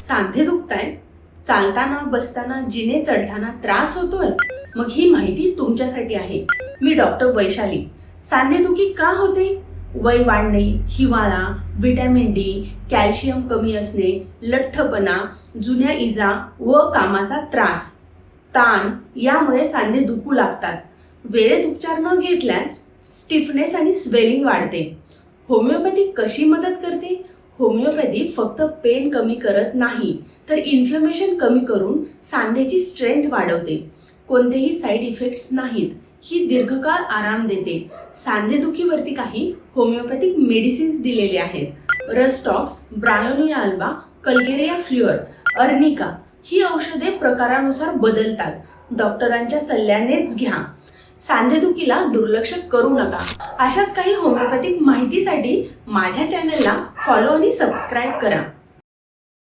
सांधे दुखतायत चालताना बसताना जिने चढताना त्रास होतोय? मग ही माहिती तुमच्यासाठी आहे. मी डॉक्टर वैशाली. सांधेदुखी का होते? वय वाढणे हिवाळा व्हिटॅमिन डी कॅल्शियम कमी असणे लठ्ठपणा जुन्या इजा व कामाचा त्रास. ताण यामुळे सांधे दुखू लागतात. वेळेत उपचार न घेतल्यास स्टिफनेस आणि स्वेलिंग वाढते. होमिओपॅथी कशी मदत करते? होमिओपॅथी फक्त पेन कमी करत नाही तर इन्फ्लमेशन कमी करून सांधेची स्ट्रेंथ वाढवते. कोणतेही साईड इफेक्ट्स नाहीत. ही दीर्घकाळ आराम देते. सांधेदुखीवरती काही होमिओपॅथिक मेडिसिन्स दिलेले आहेत. Rhus tox bryonia alba calcarea fluor arnica ही औषधे प्रकारानुसार बदलतात. डॉक्टरांच्या सल्ल्यानेच घ्या. सांधेदुखीला दुर्लक्ष करू नका. अशाच काही होमिओपॅथिक माहितीसाठी माझ्या चॅनलला फॉलो आणि सबस्क्राईब करा.